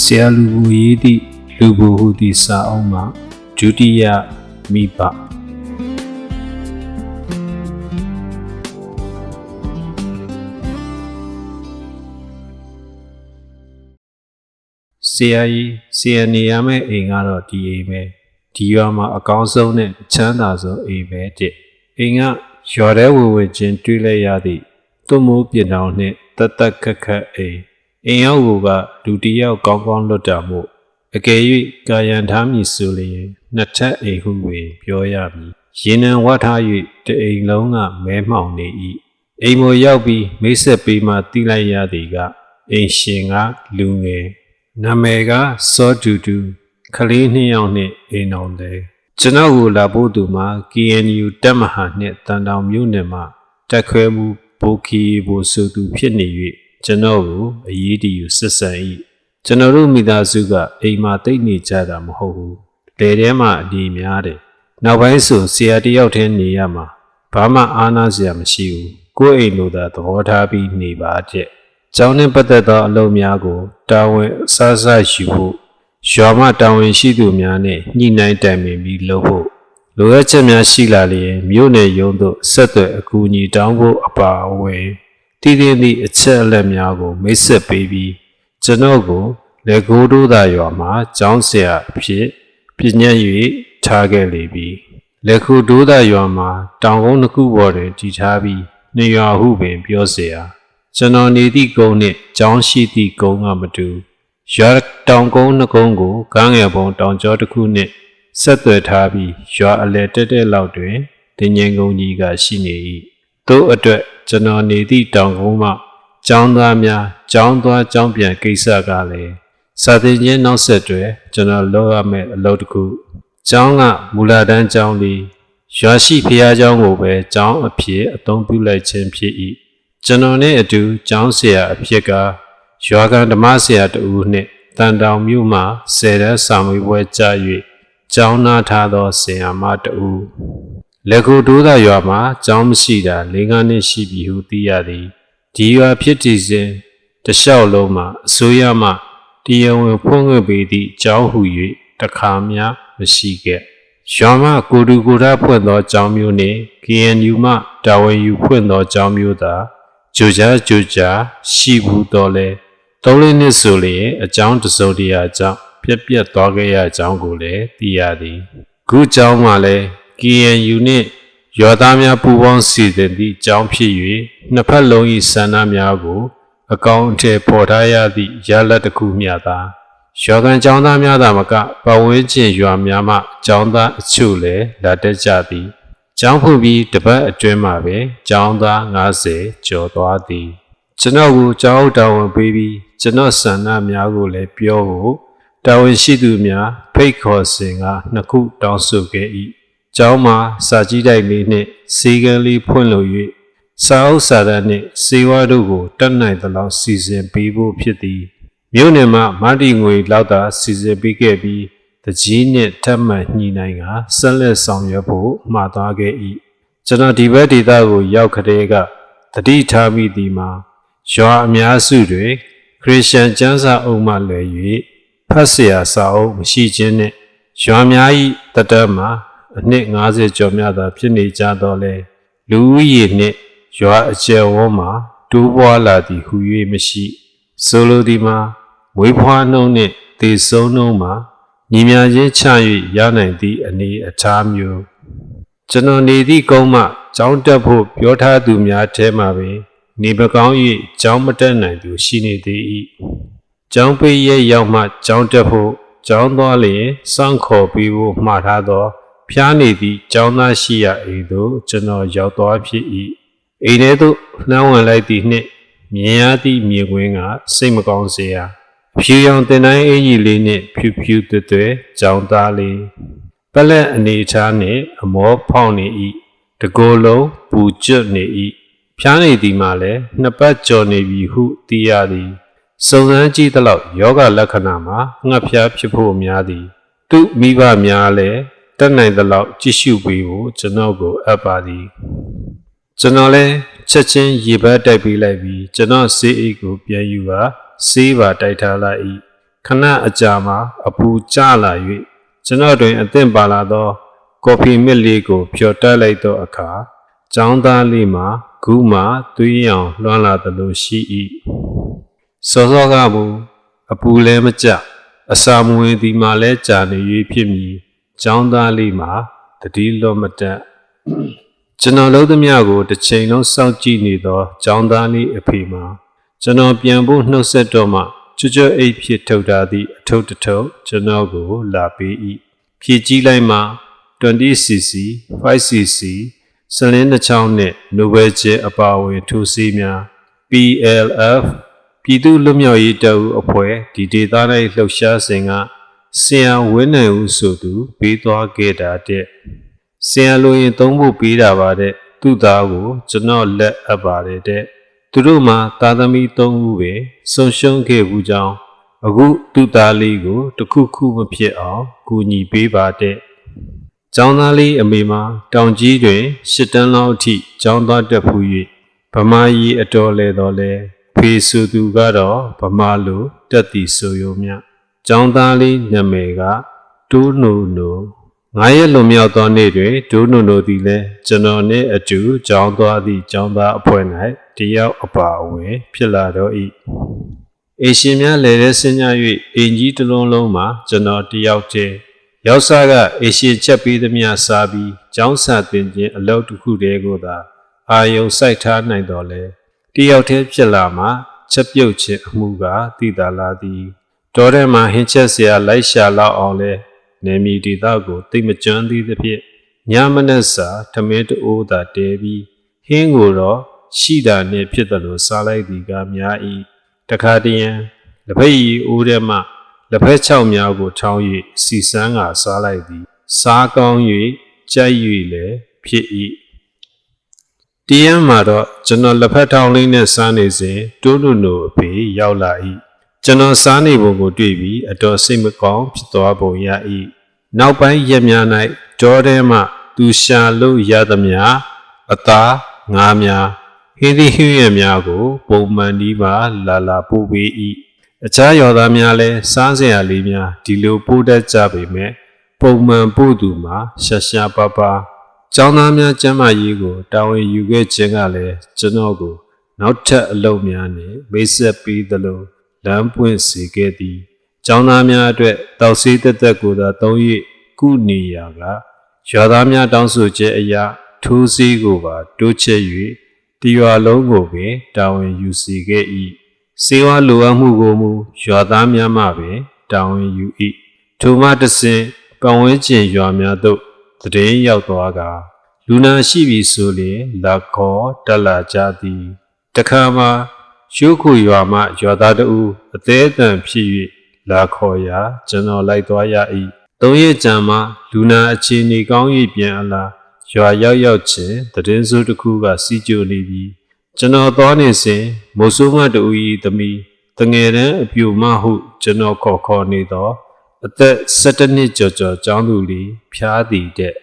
ဆရာလူဘူရေးသည့်လူဘူဟုသည့်စာအုပ်မှဒုတိယမိဘဆရာကြီးဆရာနေရမယ့်အိမ်ကတော့ဒီအိမ်ပဲဒီရွာမှာအကောင်းဆုံးနဲ့အချမ်းသာဆုံးအိမ်ပဲတဲ့အိမ်ကရွာထဲဝင်ဝင်ချင်းတွေးလိုက်ရသည့်သွမိုးပြင်တောင်နှင့်တတ်တတ်ခက်ခက်အိမ် အိမ်ရောက်ကိုကလူတစ်ယောက်ကောင်းကောင်းလွတ်တာမို့အကယ်၍ကာယံထားမည်ဆိုလျင်နှစ်ထပ်အိမ်ဟုပင်ပြောရမည်ရေနံဝတ်ထား၍တအိမ်လုံးကမဲမှောင်နေ၏အိမ်ပေါ်ရောက်ပြီးမိတ်ဆက်ပေးမှတီးလိုက်ရသည်ကအိမ်ရှင်ကလူငယ်နာမည်ကစောတူတူခလေးနှစ်ယောက်နှင့်အိမ်တော်တယ်ကျွန်တော်ကိုလာဖို့သူမှာ KNU တပ်မဟာနှင့်တန်တောင်မြို့နယ်မှာတက်ခွဲမှုဘိုကီဘိုဆိုသူဖြစ်နေ၍ ကျွန်တော်ကိုအရေးတယူဆက်ဆံ၏ကျွန်တော်တို့မိသားစုကအိမ်မှာတိတ်နေကြတာမဟုတ်ဘူးလေထဲမှာအဒီများတယ်နောက်ပိုင်းဆိုဆရာတယောက်တည်းနေရမှာဘာမှအားနာစရာမရှိဘူးကိုယ့်အိမ်လိုသာသဘောထားပြီးနေပါတဲ့ကျောင်းနဲ့ပတ်သက်သောအလုပ်များကိုတာဝန်အစအစယူဖို့ရွာမှတာဝန်ရှိသူများနဲ့ညှိနှိုင်းတိုင်ပင်ပြီးလုပ်ဖို့လိုအပ်ချက်များရှိလာလျင်မြို့နယ်ရုံးသို့ဆက်သွယ်အကူအညီတောင်းဖို့အပါအဝင် တည်တည်သည့်အချက်အလက်များကိုမိတ်ဆက်ပေးပြီးကျွန်တော်ကိုလေကိုတို့သာရွာမှာကျောင်းဆရာအဖြစ်ပြညတ်၍ထားခဲ့လေပြီလေခုဒိုးသာရွာမှာတောင်ကုန်းတစ်ခုပေါ်တွင်တည်ထားပြီးနေရွာဟုပင်ပြောเสียကျွန်တော်နေသည့်ကုန်းနှင့်ကျောင်းရှိသည့်ကုန်းကမတူရွာတောင်ကုန်းနှစ်ကုန်းကိုကမ်းငယ်ပုံတောင်ကျောတစ်ခုနှင့်ဆက်သွယ်ထားပြီးရွာအလယ်တက်တဲ့လောက်တွင်တင်ငင်ကုန်းကြီးကရှိနေ၏ သို့အတွက်ကျွန်တော်နေသည့်တောင်ကုန်းမှကျောင်းသားများကျောင်းသွားကျောင်းပြန်ကိစ္စကလည်းစာသင်ခြင်းနောက်ဆက်တွဲကျွန်တော်လုပ်ရမယ့်အလုပ်တစ်ခုကျောင်းကမူလာတန်းကျောင်းလေးရွာရှိဖျားကျောင်းကိုပဲကျောင်းအဖြစ်အသုံးပြုလိုက်ခြင်းဖြစ်၏ကျွန်တော်နဲ့အတူကျောင်းဆရာအဖြစ်ကရွာကန်ဓမ္မဆရာတဦးနှင့်တန်တောင်မြို့မှဆယ်တဲ့စာမေးပွဲကြား၍ကျောင်းနာထားသောဆရာမတဦး လက်ခုတိုးသာရွာမှာကျောင်းမရှိတာ၄၅နှစ်ရှိပြီဟုသိရသည်ဒီရွာဖြစ်တည်စဉ်တလျှောက်လုံးမှာအစိုးရမှတရားဝင်ဖွင့်ခွင့်ပေးသည့်ကျောင်းဟု၍တခါမျှမရှိခဲ့ရွာမှကိုတူကိုရဖွင့်သောကျောင်းမျိုးနှင့် KNU မှတာဝန်ယူဖွင့်သောကျောင်းမျိုးသာကြိုကြားကြိုကြားရှိဘူးတော့လဲသုံးလေးနှစ်ဆိုလျင်အကြောင်းတစုံတရာကြောင့်ပြက်ပြက်သွားခဲ့ရကြောင်းကိုလည်းသိရသည်ခုကျောင်းမှာလည်း KNU နှင့်ရွာသားများပူးပေါင်းစီစဉ်သည့်ကျောင်းဖြစ်၍နှစ်ဖက်လုံး၏ဆန္ဒများကို အကောင့်အထည်ပေါ်ထားရသည့်ရလဒ်တစ်ခုမျှသာရွာကန်ကျောင်းသားများသာမကပဝန်းကျင်ရွာများမှကျောင်းသားအချို့လည်းလာတက်ကြသည်ကျောင်းဖွင့်ပြီးတပတ်အတွင်းမှာပဲကျောင်းသား90ကျော်သွားသည် ကျွန်တော်ကိုကျောင်းတာဝန်ပေးပြီးကျွန်တော်ဆန္ဒများကိုလည်းပြောဖို့တာဝန်ရှိသူများဖိတ်ခေါ်စဉ်ကနှစ်ခုတောင်းဆိုခဲ့၏ ကျောင်းမှာစာကြည့်တိုက်လေးနှင့်စေကန်းလေးဖွင့်လို၍စာအုပ်စာတမ်းနှင့်စေဝါတို့ကိုတတ်နိုင်သလောက်စီစဉ်ပေးဖို့ဖြစ်သည်မြို့နယ်မှာမတီငွေလောက်သာစီစဉ်ပေးခဲ့ပြီးတကြီးနှင့်ထပ်မံညှိနှိုင်းကဆက်လက်ဆောင်ရွက်ဖို့မှာသွားခဲ့၏ကျွန်တော်ဒီဘက်ဒေသကိုရောက်ခတဲ့ကတတိထားမိသည်မှာရွာအများစုတွင်ခရစ်ယာန်ကျမ်းစာအုပ်မှလွယ်၍ဖတ်ဆရာစာအုပ်မရှိခြင်းနှင့်ရွာများ၏တတမှာ အနှစ်90ကျော်များသာဖြစ်နေကြတော့လဲလူဦးရေနှင့်ရွာအကျယ်ဝန်းမှာတိုးပွားလာသည်ဟု၍မရှိဆိုလိုသည်မှာမွေးဖွားနှုံးနှင့်သေဆုံးနှုံးမှာညီမြချင်းချ၍ရနိုင်သည့်အနေအထားမျိုးကျွန်တော်နေသည့်ကုန်းမှကျောင်းတက်ဖို့ပြောထားသူများထဲမှာပင်နေပကောင်း၍ကျောင်းမတက်နိုင်သူရှိနေသေး၏ကျောင်းပေးရဲ့ရောက်မှကျောင်းတက်ဖို့ကျောင်းသွားလျင်စောင့်ခေါ်ပြီးဖို့မှားထားသော ဖျားနေသည့်ကျောင်းသားရှိရာအိမ်သို့ကျွန်တော်ရောက်သွားဖြစ်၏အိမ်ထဲသို့နှမ်းဝင်လိုက်သည့်နှင့်မြင်ရသည့်မြေကွင်းကစိတ်မကောင်းစေရာဖြူရောင်တင်တိုင်းအင်ကြီးလေးနှင့်ဖြူဖြူသွဲ့သွဲ့ကြောင်သားလေးပလက်အနေထားနှင့်အမောဖောင်းနေ၏တကိုယ်လုံးပူကျွတ်နေ၏ဖျားနေသည်မှလည်းနှစ်ပတ်ကျော်နေပြီဟုသိရသည်စုံစမ်းကြည့်သလောက်ယောဂလက္ခဏာမှာငှက်ဖျားဖြစ်ဖို့များသည် သူမိဘများလည်း တက်နိုင်သလောက်ကြည့်ရှုပေးဖို့ကျွန်တော်ကိုအပ်ပါသည်ကျွန်တော်လည်းချက်ချင်းရေဘတ်တိုက်ပေးလိုက်ပြီးကျွန်တော်ဆေးအိတ်ကိုပြန်ယူပါဆေးပါတိုက်ထားလိုက်၏ခဏအကြာမှာအပူကျလာ၍ကျွန်တော်တွင်အသင့်ပါလာသော ကော်ဖီမစ်လေးကိုဖြော်တက်လိုက်သောအခါចောင်းသားလေးမှာဂူးမှသွေးရောင်လွှမ်းလာသလိုရှိ၏စောစောကမူအပူလည်းမကျအစာမဝင်သည်မှလည်းကြာနေ၍ဖြစ်မည် ចောင်းသားလေးမှာတတိလွတ်မတက်ကျွန်တော်လုံးသမျှကိုတစ်ချိန်လုံးစောင့်ကြည့်နေသောចောင်းသားလေးအဖေမှာကျွန်တော်ပြန်ဖို့နှုတ်ဆက်တော့မှကျွတ်ကျွတ်အိတ်ဖြစ်ထုတ်ထားသည့်အထုပ်တစ်ထုပ်ကျွန်တော်ကိုလာပေး၏ဖြည့်ကြည့်လိုက်မှ 20cc 5cc စလင်းတစ်ချောင်းနှင့်နိုဘယ်ကျဲအပါအဝင်ထိုးစီးများ PLF ပြည်သူ့လွတ်မြောက်ရေးတပ်ဦးအဖွဲ့ဒီဒေသ၌လှုပ်ရှားစဉ်က ဆရာဝင်းနိုင်ဦးဆိုသူပေးသွားခဲ့တာတဲ့ဆရာလိုရင်သုံးဖို့ပေးတာပါတဲ့သူ့သားကို ကျွန်တော်လက်အပ်ပါတယ်တဲ့သူတို့မှာသာသမီ၃ဦးပဲဆုံရှုံးခဲ့ဘူးကြောင်းအခုသူ့သားလေးကိုတခုခုမဖြစ်အောင်ကူညီပေးပါတဲ့။ကျောင်းသားလေးအမေမှာတောင်ကြီးတွင်ရှစ်တန်းလောက်အထိကျောင်းသားတက်ဖူး၍ဗမာကြီးအတော်လဲတော်လဲဖေဆိုသူကတော့ဗမာလိုတက်သည်ဆိုရုံမျှ ကျောင်းသားလေးနာမည်ကတိုးနိုနိုငါရဲ့လွန်မြောက်သောနေ့တွင်ဒိုးနိုနိုသည်လည်းကျွန်တော်နှင့်အတူကျောင်းသွားသည့်ကျောင်းသားအဖွဲ့၌တယောက်အပါအဝင် ဖြစ်လာတော့၏အရှင်များလည်းတဲ့ဆင်းကြ၍အင်ကြီးတစ်လုံးလုံးမှာကျွန်တော်တယောက်တည်းရောက်စားကအရှင်ချက်ပေးသမျှစားပြီးကျောင်းစာသင်ခြင်းအလုပ်တစ်ခုတည်းကိုသာအာယုံစိုက်ထားနိုင်တော်လဲတယောက်တည်းဖြစ်လာမှချက်ပြုတ်ခြင်းအမှုကတည်တာလာသည် တော်ထဲမှာဟင်းချက်เสียလိုက်ရှာလောက်အောင်လဲနေမီဒေသကိုတိတ်မကျွမ်းသေးသဖြင့်ညမနက်စာထမင်းတိုးသာတဲပြီးဟင်းကိုတော့ရှိတာနှင့်ဖြစ်တယ်လို့စားလိုက်သည်ကများ၏တခါတည်းလက်ဖက်ရည်အိုးထဲမှလက်ဖက်ချောက်များကိုထောင်း၍စီစမ်းကစားလိုက်သည် စားကောင်း၍ကြိုက်၍လည်းဖြစ်၏တရားမှာတော့ကျွန်တော်လက်ဖက်ထောင်းလေးနဲ့စားနေစဉ်တိုးလူနိုအဖေရောက်လာ၏ ကျွန်တော်စားနေပုံကိုတွေ့ပြီးအတော်စိတ်မကောင်းဖြစ်သွားပုံရ၏နောက်ပိုင်းရက်များ၌ဒေါ်ထဲမှသူရှာလို့ရသမျှအသားငါးများဟင်းသီးဟင်းရွက်များကို ပုံမှန်ဒီပါလာလာပို့ပေး၏အခြားရော်သားများလည်းစားစရာလေးများဒီလိုပို့တတ်ကြပေမဲ့ပုံမှန်ပို့သူမှာရှာရှာပါပါကျောင်းသားများကျမ်းမာရေးကိုတာဝန်ယူခဲ့ခြင်းကလည်းကျွန်တော်ကို နောက်ထပ်အလုပ်များနဲ့မိတ်ဆက်ပေးသလို လမ်းပွင့်စေခဲ့သည်ကျောင်းသားများအတွက်တောက်ဆေးတက်တက်ကိုသာသုံး၍ကုနေရာကရွာသားများတောင်းဆိုချက်အရာထိုးစည်းကိုပါတိုးချဲ့၍တရွာလုံးကိုပင်တာဝန်ယူစေခဲ့၏စေဝါလိုအပ်မှုကိုမူရွာသားများမှပင်တာဝန်ယူ၏ထိုမှတဆင်ပတ်ဝန်းကျင်ရွာများသို့တည်င်းရောက်သွားကလူနာရှိပြီဆိုလျင်လာခေါ်တက်လာကြသည်တခါမှ ရှိုးခုရွာမှရွာသားတို့အသေးအတန်ဖြစ်၍လာခေါ်ရာကျွန်တော်လိုက်သွားရ၏သုံးရက်ကြာမှလူနာအခြေအနေကောင်း၍ပြန်အလာရွာရောက်ရောက်ချင်းတည်င်းစုတစ်ခုကစီးကြိုနေပြီးကျွန်တော်သွားနေစဉ်မိုးဆိုးမတူဤသမီးတငယ်တန်းအပြူမဟုကျွန်တော်ခေါ်ခေါ်နေတော့အသက်17နှစ်ကျော်ကျော်ကျောင်းသူလေးဖျားသည်တဲ့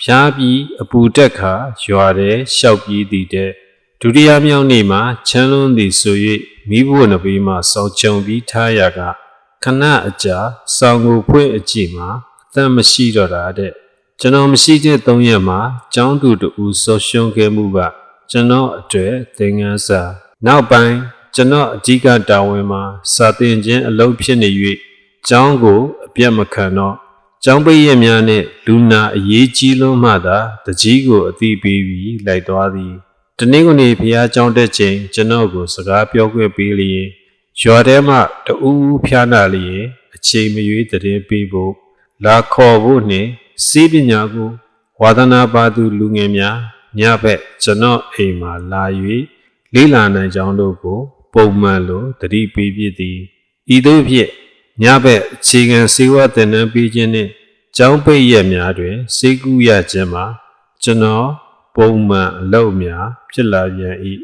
ဖျားပြီးအပူတက်ခါရွာတဲ့ရှောက်ပြီးသည်တဲ့ ဒုတိယမြောက်နေ့မှာချမ်းလွန်းသည်ဆို၍မိဘနဘေးမှစောင်းချုံပြီးထားရကခဏအကြာစောင်းကိုဖွင့်အကြည့်မှာအသက်မရှိတော့တာတဲ့ကျွန်တော်မရှိတဲ့၃ရက်မှာကျောင်းသူတူဆောရှုံးခဲ့မှုကကျွန်တော်အတွက်သင်ခန်းစာနောက်ပိုင်းကျွန်တော်အဓိကတာဝန်မှာစာသင်ခြင်းအလုပ်ဖြစ်နေ၍ကျောင်းကိုအပြတ်မခံတော့ကျောင်းပိတ်ရက်များနဲ့လူနာအရေးကြီးလွန်းမှသာတကြီးကိုအသိပေးပြီးလိုက်သွားသည် တနင်္ဂနွေဘုရားကျောင်းတက်ချိန်ကျွန်တော်ကိုစကားပြောခွင့်ပေးလျင်ရွာထဲမှတူးဖျားနာလျင်အချိန်မရွေးတည်ပေးဖို့လာခေါ်ဖို့နှင့်စီးပညာကိုဝါသနာပါသူလူငယ်များညဘက်ကျွန်တော်အိမ်မှာလာ၍လေးလာနိုင်ကြောင်းတို့ကို ပုံမှန်လိုတတိပေးဖြစ်သည်ဤသို့ဖြင့်ညဘက်အခြေခံစေဝသင်တန်းပေးခြင်းနှင့်ကျောင်းပိတ်ရက်များတွင်စေကူရခြင်းမှာကျွန်တော် ပုံမှန်အလုပ်များဖြစ်လာပြန်၏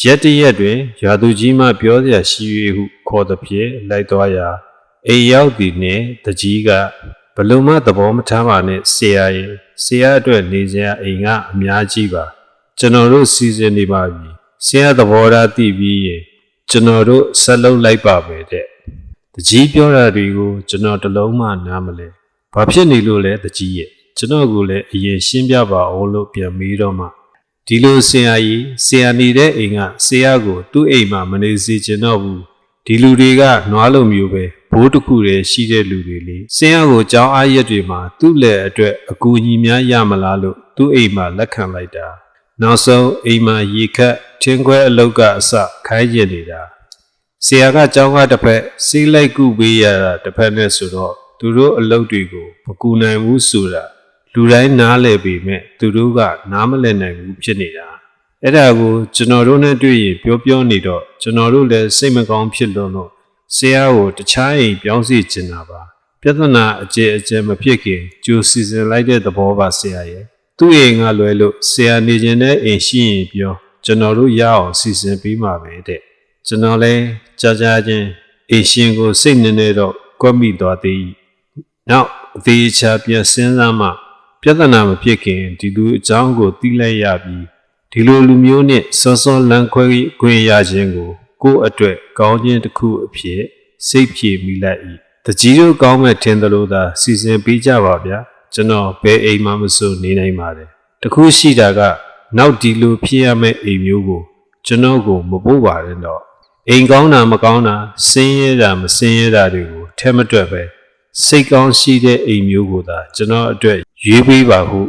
ရက်တရက်တွင်ရာသူကြီးမှပြောစရာရှိ၍ဟုခေါ်သည်ဖြင့်လိုက်သွားရာအိမ်ရောက်သည်နှင့်တကြီးကဘလုံမသဘောမထားပါနဲ့ဆရာရဲ့ဆရာအတွက်နေစရာအိမ်ကအများကြီးပါ ကျွန်တော်တို့စီစဉ်နေပါပြီဆရာသဘောထားသိပြီးရင်ကျွန်တော်တို့ဆက်လုပ်လိုက်ပါပဲတဲ့တတကြီးပြောတာတွေကိုကျွန်တော်တစ်လုံးမှနားမလဲဘာဖြစ်နေလို့လဲတကြီးရဲ့ ကျွန်တော်ကလည်းအရင်ရှင်းပြပါအောင်လို့ပြန်မေးတော့မှဒီလိုဆရာကြီးဆရာနေတဲ့အိမ်ကဆရာကိုသူ့အိမ်မှာမနေစေချင်တော့ဘူးဒီလူတွေကနွားလိုမျိုးပဲဘိုးတစ်ခုတည်းရှိတဲ့လူတွေလေဆရာကိုကြောင်းအားရက်တွေမှာသူ့လက်အတွက်အကူအညီများရမလားလို့သူ့အိမ်မှာလက်ခံလိုက်တာနောက်ဆုံးအိမ်မှာရေခတ်ထင်းခွဲအလုတ်ကအစခိုင်းကျင်နေတာဆရာကကြောင်းကတစ်ဖက်စီးလိုက်ကုပေးရတာတစ်ဖက်နဲ့ဆိုတော့သူတို့အလုပ်တွေကိုမကူနိုင်ဘူးဆိုတာ လူတိုင်းနားလည်ပေမဲ့သူတို့ကနားမလည်နိုင်ဘူးဖြစ်နေတာအဲ့ဒါကိုကျွန်တော်တို့နဲ့တွေ့ရင်ပြောပြောနေတော့ကျွန်တော်တို့လည်းစိတ်မကောင်းဖြစ်လွန်းလို့ဆရာကိုတခြားအိမ်ပြောင်းစီချင်တာပါပြဿနာအကျယ်အကျယ်မဖြစ်ခင်ကြိုစီစဉ်လိုက်တဲ့သဘောပါဆရာရဲ့သူ့အိမ်ကလွယ်လို့ဆရာနေခြင်းတဲ့အိမ်ရှိရင်ပြောကျွန်တော်တို့ရအောင်စီစဉ်ပေးမှာပဲတဲ့ကျွန်တော်လည်းကြာကြာချင်းအရှင်ကိုစိတ်နည်းနည်းတော့ကွက်မိသွားသေး၏နောက်အသေးချာပြန်စဉ်းစားမှ ပြဿနာမဖြစ်ခင်ဒီလူအကြောင်းကိုသိလိုက်ရပြီးဒီလိုလူမျိုးနဲ့စောစောလန်းခွဲခွင့်ရခြင်းကို ကိုယ့်အတွက်ကောင်းခြင်းတစ်ခုအဖြစ်စိတ်ပြေမိလိုက်၏တကြီးတို့ကောင်းမဲ့ထင်သလိုသာစီစဉ်ပေးကြပါဗျာကျွန်တော်ဘယ်အိမ်မှမစိုးနေနိုင်ပါတယ်တခုရှိတာက နောက်ဒီလိုဖြစ်ရမယ့်အိမ်မျိုးကို ကျွန်တော်ကိုမပို့ပါနဲ့တော့အိမ်ကောင်းတာမကောင်းတာစင်းရဲတာမစင်းရဲတာတွေကိုထဲမတွက်ပဲစိတ်ကောင်းရှိတဲ့အိမ်မျိုးကိုသာကျွန်တော်အတွက် ရွေးပေးပါဟု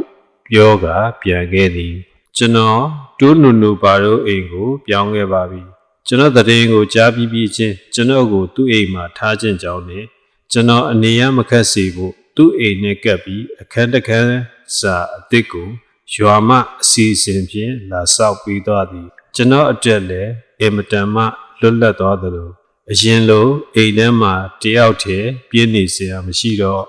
ပြောကပြန်ခဲ့သည် ကျွန်တော်တိုးနုနုပါတို့အိမ်ကိုပြောင်းခဲ့ပါပြီကျွန်တော်တည်င်းကိုကြားပြီးပြီးချင်းကျွန်တော်ကိုသူ့အိမ်မှာထားခြင်းကြောင်းနဲ့ကျွန်တော်အနေရမခက်စေဖို့သူ့အိမ်နဲ့ကပ်ပြီးအခန်းတစ်ခန်းစာအစ်စ်ကိုရွာမအစီအစဉ်ဖြင့်လာဆောက်ပြီးသွားသည် ကျွန်တော်အတွက်လည်းအင်မတန်မှလွတ်လပ်သွားသလိုအရင်လိုအိမ်ထဲမှာတယောက်တည်းပြင်းနေစရာမရှိတော့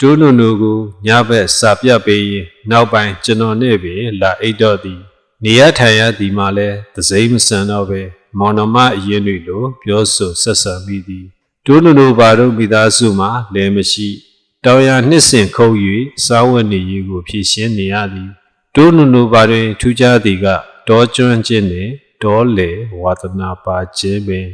တိုးနုံတို့ကိုညဘက်စာပြတ်ပေးရင်နောက်ပိုင်းကျွန်တော်နဲ့ပဲလာအိတ်တော့သည်နေရထိုင်ရသည်မှလည်းသစိမ့်မဆန်တော့ပဲမောင်နှမအရင်တွေလိုပြောဆိုဆက်ဆံမိသည်တိုးနုံတို့ဘာတို့မိသားစုမှာလည်းမရှိတောင်ရနှစ်ဆင်ခုတ်၍စားဝတ်နေရေးကိုဖြည့်ရှင်းနေရသည်တိုးနုံတို့ဘာတွင်ထူးခြားသည်ကတောကျွမ်းခြင်းနှင့်တောလေဝါသနာပါခြင်းပင်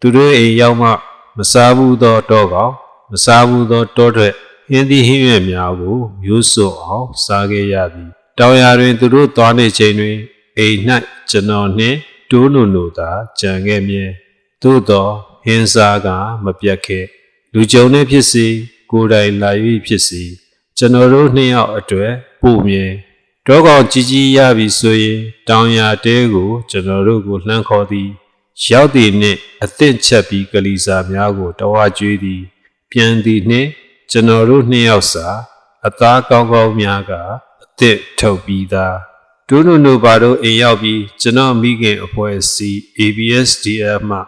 သူတို့အိမ်ရောက်မှ မစားဘူးသောတောကောင်မစားဘူးသောတောထွက် ဟင်းသီးဟင်းရွက်များကိုမျိုးစုံအောင်စားခဲ့ရသည်တောင်ယာတွင်သူတို့သွားနေချိန်တွင်အိမ်၌ကျွန်တော်နှင့်တိုးနုံနုသာကြံခဲ့မြဲသို့သောဟင်းစားကမပြတ်ခဲ့လူကြုံနှင့်ဖြစ်စီကိုယ်တိုင်လာ၍ဖြစ်စီကျွန်တော်တို့နှစ်ယောက်အတွက်ပို့မြဲတောကောင်ကြီးကြီးရပြီဆိုရင်တောင်ယာတဲကိုကျွန်တော်တို့ကိုလှမ်းခေါ်သည်ရောက်သည်နှင့်အသင့်ချက်ပြီးကလေးစားများကိုတဝါကျွေးသည်ပြန်သည်နှင့် ကျွန်တော်တို့နှစ်ယောက်စာအသားကောင်းကောင်းများကအသင့်ထုတ်ပြီးသားဒုနုနုဘာတို့အိမ်ရောက်ပြီးကျွန်တော်မိခင်အဖွဲ့အစည်း ABSDF မှ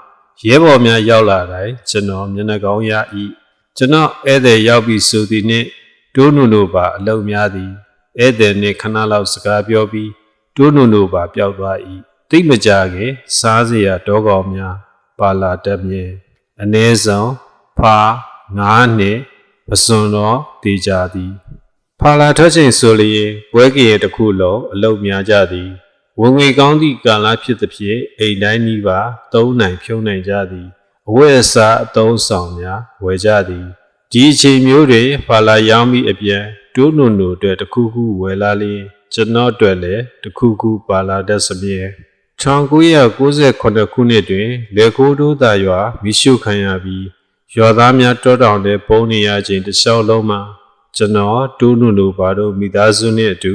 ရဲဘော်များရောက်လာတိုင်းကျွန်တော်မျက်နှာကောင်းရ၏ကျွန်တော်ဧည့်သည်ရောက်ပြီးဆိုသည်နှင့်ဒုနုနုဘာအလုံးများသည်ဧည့်သည်နှင့်ခဏလောက်စကားပြောပြီးတိုးနုံတို့ပါပျောက်သွား၏တိတ်မကြခင်စားစရာတောကောင်များပါလာတတ်မြဲအ ਨੇ ဆုံးဖာငါးနှစ် ပစွန်တော်တေကြသည်ဖာလာထွက်ချိန်ဆိုလျင်ပွဲကရဲ့တစ်ခုလုံးအလုတ်များကြသည်ဝင်ငွေကောင်းသည့်ကာလဖြစ်သဖြင့်အိမ်တိုင်းဤပါသုံးနိုင်ဖြုံးနိုင်ကြသည်အဝတ်အစားအသုံးဆောင်များဝယ်ကြသည်ဒီအချိန်မျိုးတွင်ဖာလာရောင်းပြီးအပြန်တိုးနုံတို့အတွက်တစ်ခုခုဝယ်လာလျင်ကျွန်တော်အတွက်လည်းတစ်ခုခုပါလာတတ်စမြဲ1998ခုနှစ်တွင်လေကိုတိုးသာရွာမိရှုခံရပြီး ရွာသားများတောတောင်ထဲပုန်းနေရခြင်းတစ်လျှောက်လုံးမှာကျွန်တော်တူးနုနုပါတို့မိသားစုနဲ့အတူ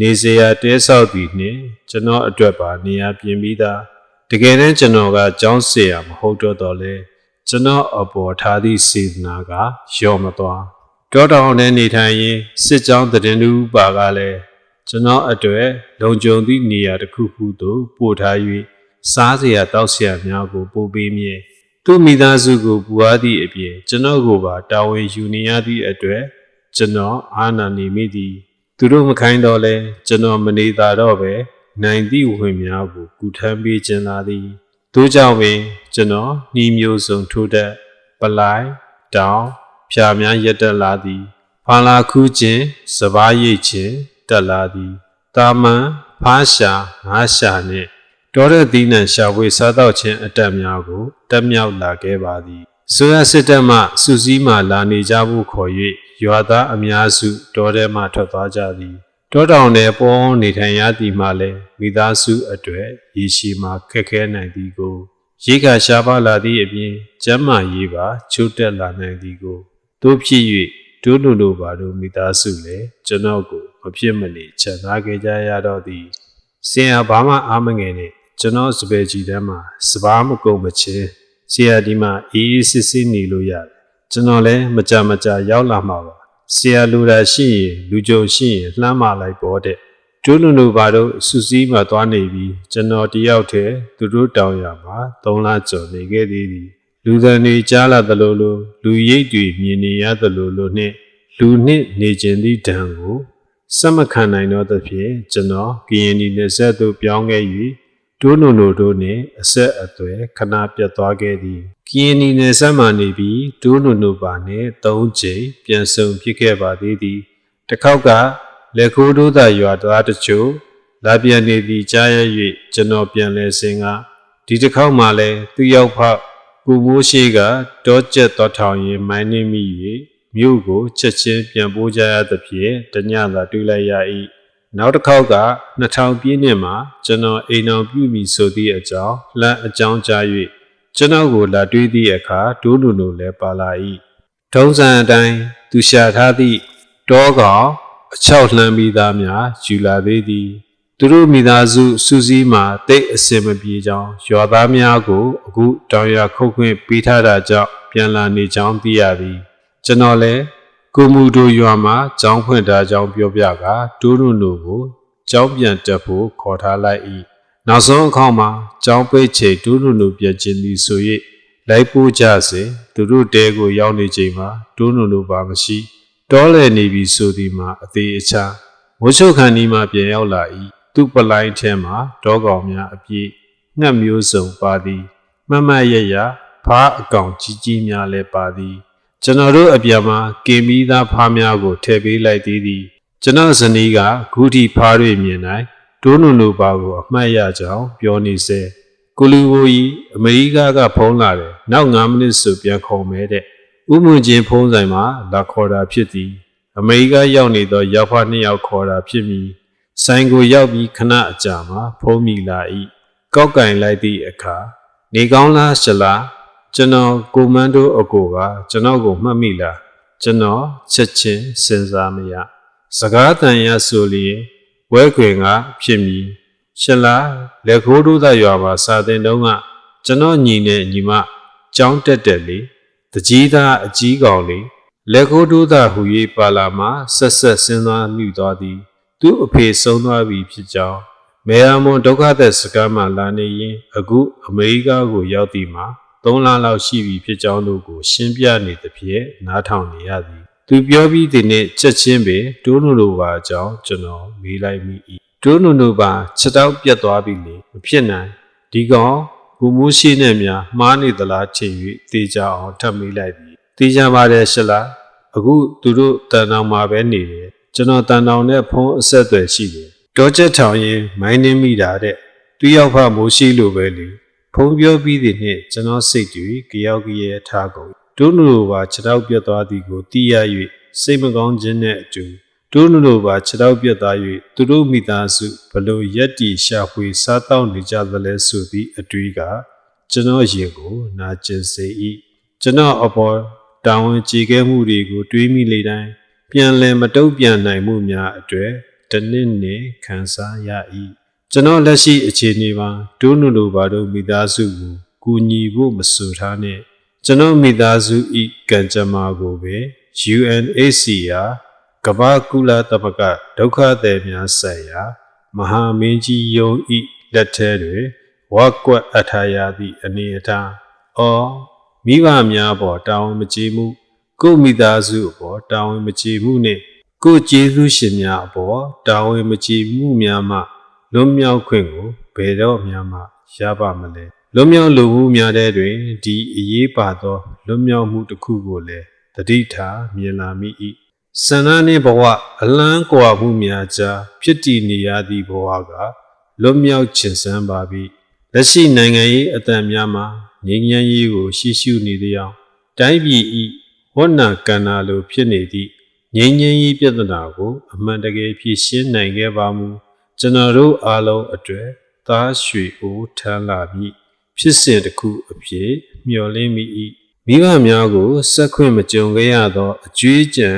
နေစရာတဲဆောက်သည်နှင့်ကျွန်တော်အတွက်ပါနေရာပြင်ပြီးသားတကယ်တမ်းကျွန်တော်ကကြောင်းစရာမဟုတ်တော့တော့လဲကျွန်တော်အပေါ်ထားသည့်စေတနာကလျော့မသွားတောတောင်ထဲနေထိုင်ရင်းစစ်ကြောင်းတည်တူပါကလည်းကျွန်တော်အတွက်လုံခြုံသည့်နေရာတစ်ခုခုသို့ပို့ထား၍စားစရာတောက်စရာများကိုပို့ပေးမည် သူမိသားစုကိုပူအားသည့်အပြင်ကျွန်တော်ကိုပါတာဝန်ယူနေရသည့်အတွက်ကျွန်တော်အာဏာနေမိသည်သူတို့မခိုင်းတော့လဲကျွန်တော်မနေတာတော့ပဲနိုင်သည့်ဝင်များကိုကူထမ်းပေးခြင်းလာသည်တို့ကြောင့်ပင်ကျွန်တော်နှီးမျိုးစုံထိုးတက်ပလိုက်တောင်ဖြာများရက်တက်လာသည်ဖာလာခူးခြင်းစပားရိတ်ခြင်းတက်လာသည်တာမန်ဖားရှာငါးရှာနှင့် တောတဲ့သီးနှံရှာဖွေစားတော့ခြင်းအတက်များကိုတက်မြောက်လာခဲ့ပါသည်ဆိုရစစ်တပ်မှစူစည်းမှလာနေကြဖို့ခေါ်၍ရွာသားအများစုတောထဲမှထွက်သွားကြသည်တောတောင်ထဲပေါ်နေထိုင်ရသည်မှလည်းမိသားစုအတွေ့ရေရှည်မှခက်ခဲနိုင်သည်ကိုရေကရှားပါလာသည့်အပြင်ကျမ်းမာရေးပါချိုးတက်လာနိုင်သည်ကိုတို့ဖြစ်၍ဒုလူလိုပါတို့မိသားစုလည်းကျွန်တော်ကိုမဖြစ်မနေချန်သားခဲ့ကြရတော့သည်စင်ဟာဘာမှအားမငယ်နဲ့ ကျွန်တော်စပယ်ကြီးတန်းမှာစပားမကုန်မချင်းဆရာဒီမှာအေးအေးစစ်စစ်နေလို့ရတယ်ကျွန်တော်လည်းမကြမကြရောက်လာမှာပါဆရာလူတာရှိရင်လူကြုံရှိရင်လှမ်းမလိုက်ပေါ်တဲ့ကျိုးလူလူပါတို့စူးစီးမှသွားနေပြီးကျွန်တော်တယောက်တည်းသူတို့တောင်ရမှာသုံးလကျော်နေခဲ့သေးသည်လူသံတွေကြားလာသလိုလိုလူရိပ်တွေမြင်နေရသလိုလိုနှင့်လူနှင့်နေခြင်းသည့်ဓာန်ကိုစက်မခံနိုင်တော့သဖြင့်ကျွန်တော်ကရင်ဒီနယ်ဆက်သို့ပြောင်းခဲ့၍ ဒိုးနုံတို့တို့နှင့်အဆက်အသွယ်ခဏပြတ်သွားခဲ့သည်ကရင်ဒီနယ်ဆက်မှနေပြီးဒိုးနုံတို့ပါနှင့်၃ချိန်ပြန်ဆုံဖြစ်ခဲ့ပါသေးသည်တစ်ခေါက်ကလက်ခိုးတို့သာရွာသားတချို့လာပြန်နေသည်ကြားရ၍ကျွန်တော်ပြန်လဲစင်ကဒီတစ်ခေါက်မှလည်းသူရောက်ဖောက်ကိုမိုးရှိကတောကျက်တော်ထောင်ရင်မိုင်းနေမိ၍မြို့ကိုချက်ချင်းပြန်ပို့ကြရသဖြင့်တညသာတွေ့လိုက်ရ၏ နောက်တစ်ခေါက်က2000ပြည့်နှစ်မှာကျွန်တော်အိမ်အောင်ပြုမိဆိုသည့်အကြောင်းလမ်းအကြောင်းကြား၍ကျွန်တော်ကိုလာတွေ့သည့်အခါဒိုးနုနုလည်းပါလာ၏ထုံးစံအတိုင်းသူရှာထားသည့်တောကောင်အချောက်လှမ်းပြီးသားများယူလာသေးသည်သူတို့မိသားစုစူးစီးမှတိတ်အစင်မပြေကြောင်းရွာသားများကိုအခုတောင်ရခုတ်ခွင့်ပေးထားတာကြောင့်ပြန်လာနေကြောင်းသိရသည်ကျွန်တော်လည်း ကိုမူတို့ရွာမှာကျောင်းဖွင့်ထားကြောင်းပြောပြကတိုးနုနုကိုကျောင်းပြန်တက်ဖို့ခေါ်ထားလိုက်၏နောက်ဆုံးအခါမှာကျောင်းပိတ်ချိန်တိုးနုနုပြန်ကျင်သည်ဆို၍လိုက်ပို့ကြစဉ်သူတို့တဲကိုရောက်နေချိန်မှာတိုးနုနုပါမရှိတောလဲနေပြီဆိုသည်မှာအသေးအချာဝှချုပ်ခန်ဒီမှာပြန်ရောက်လာ၏သူ့ပလိုင်းထဲမှာတောကောင်များအပြည့်ငှက်မျိုးစုံပါသည်မမတ်ရရဖားအကောင်ကြီးကြီးများလည်းပါသည် ကျွန်တော်တို့အပြန်မှာကင်မီသားဖားများကိုထည့်ပေးလိုက်သေးသည်ကျွန်တော်ဇနီးကဂူတီဖားတွေမြင်နိုင်ဒိုးနုနုပါကိုအမှတ်ရကြောင်းပြောနေစေကိုလူဘိုကြီးအမေရိကကဖုံးလာတယ်နောက်9မိနစ်ဆိုပြန်ခုံမဲတဲ့ဥမွန်ချင်းဖုံးဆိုင်မှာလာခေါ်တာဖြစ်သည်အမေရိကရောက်နေသောရောက်ဖားနှစ်ယောက်ခေါ်တာဖြစ်မည်ဆိုင်ကိုရောက်ပြီးခဏအကြာမှာဖုံးမိလာ၏ကောက်ကင်လိုက်သည့်အခါနေကောင်းလားရှလား ကျွန်တော်ကိုမန်းတို့အကိုကကျွန်တော်ကိုမှတ်မိလားကျွန်တော်ချက်ချင်းစဉ်းစားမရစကားတန်ရဆိုလျင်ဝဲခွေကဖြစ်မည်ရှလားလက်ခိုးတို့သာရွာပါစာတင်တုံးကကျွန်တော်ညီနဲ့ညီမကြောင်းတက်တက်လေတကြီးသားအကြီးကောင်လေလက်ခိုးတို့သာဟူ၍ပါလာမှဆက်ဆက်စဉ်းစားမိသွားသည် သူ့အဖေဆုံးသွားပြီဖြစ်ကြောင်းမေယာမွန်ဒုက္ခသက်စကားမှလာနေရင်အခုအမေရိကကိုရောက်သည်မှာ ၃လလောက်ရှိပြီဖြစ်ကြောင်းတို့ကို ရှင်းပြနေသဖြင့်နားထောင်နေရသည်သူပြောပြီးတဲ့နေ့ချက်ချင်းပဲတိုးနုလိုပါအကြောင်းကျွန်တော်မေးလိုက်မိ၏တိုးနုလိုပါချက်တော့ပြတ်သွားပြီလေမဖြစ်နိုင်ဒီကောင်ဘူမိုးရှိနဲ့များမှားနေသလားချိန်၍တေချာအောင်ထပ်မေးလိုက်သည်တေချာပါတယ်ရှလားအခုသူတို့တန်တောင်မှာပဲနေတယ်ကျွန်တော်တန်တောင်နဲ့ဖုန်းအဆက်အသွယ်ရှိတယ်တောချက်ထောင်ရင်မိုင်းနှင်းမိတာတဲ့သူရောက်ဖမိုးရှိလိုပဲလေ ဖုံပြောပြီးသည်နှင့်ကျွန်တော်စိတ်တွေကြောက်ကြဲထားကုန်ဒုနုလိုပါခြေထောက်ပြတ်သွားသည်ကိုသိရ၍စိတ်မကောင်းခြင်းနှင့်အတူဒုနုလိုပါခြေထောက်ပြတ်သွား၍သူတို့မိသားစုဘလို့ရက်တီရှာဖွေစားတောက်နေကြသလဲဆိုသည့်အတွေးကကျွန်တော်ရင်ကိုနာကျင်စေ၏ကျွန်တော်အပေါ်တာဝန်ကြေခဲမှုတွေကိုတွေးမိလေတိုင်းပြန်လည်မတုံ့ပြန်နိုင်မှုများအတွေ့တနစ်နဲ့ခံစားရ၏ ကျွန်တော်လက်ရှိအခြေအနေမှာဒိုးနုလိုပါတို့မိသားစုကိုကူညီဖို့မဆိုထားနဲ့ကျွန်တော်မိသားစုဤကံကြမ္မာကိုပဲ UNHCR ကမ္ဘာကုလသမဂ္ဂဒုက္ခသည်များဆိုင်ရာ မဟာမင်းကြီးယုံဤလက်ထဲတွင်ဝါကွက်အထာရသည့်အနေအထားအော်မိဘများပေါ်တာဝန်မကျေမှုကိုမိသားစုအပေါ်တာဝန်မကျေမှုနှင့်ကိုကျေးဇူးရှင်များအပေါ်တာဝန်မကျေမှုများမှ လွတ်မြောက်ခွင့်ကိုဘယ်တော့မှမရပါမလဲလွတ်မြောက်လိုမှုများတဲ့တွင်ဒီအရေးပါသောလွတ်မြောက်မှုတစ်ခုကိုလည်းတတိထားမြင်လာမိ၏ဆန္ဒနှင့်ဘဝအလန်းကွာမှုများကြားဖြစ်တည်နေရသည့်ဘဝကလွတ်မြောက်ခြင်းစံပါပြီလက်ရှိနိုင်ငံရေးအတန်များမှာငြိမ်းချမ်းရေးကိုရှိရှုနေသည်အောင်တိုင်းပြည်ဤဝဏ္ဏကန္နာလိုဖြစ်နေသည့်ငြိမ်းချမ်းရေးပြဿနာကို အမှန်တကယ်ဖြေရှင်းနိုင်ခဲ့ပါမူ ကျွန်တော်တို့အားလုံးအတွက်သားရွှေအိုးထမ်းလာပြီးဖြစ်စဉ်တစ်ခုအဖြစ်မျှော်လင့်မိ၏မိဘများကိုစက်ခွင့်မကြုံခဲ့ရသောအကျွေးကြံ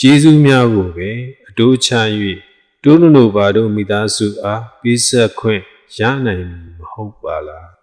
ကျေးဇူးများကိုပဲအတိုးချ၍တိုးနုနိုပါတို့မိသားစုအားပေးဆက်ခွင့်ရနိုင်မည်မဟုတ်ပါလား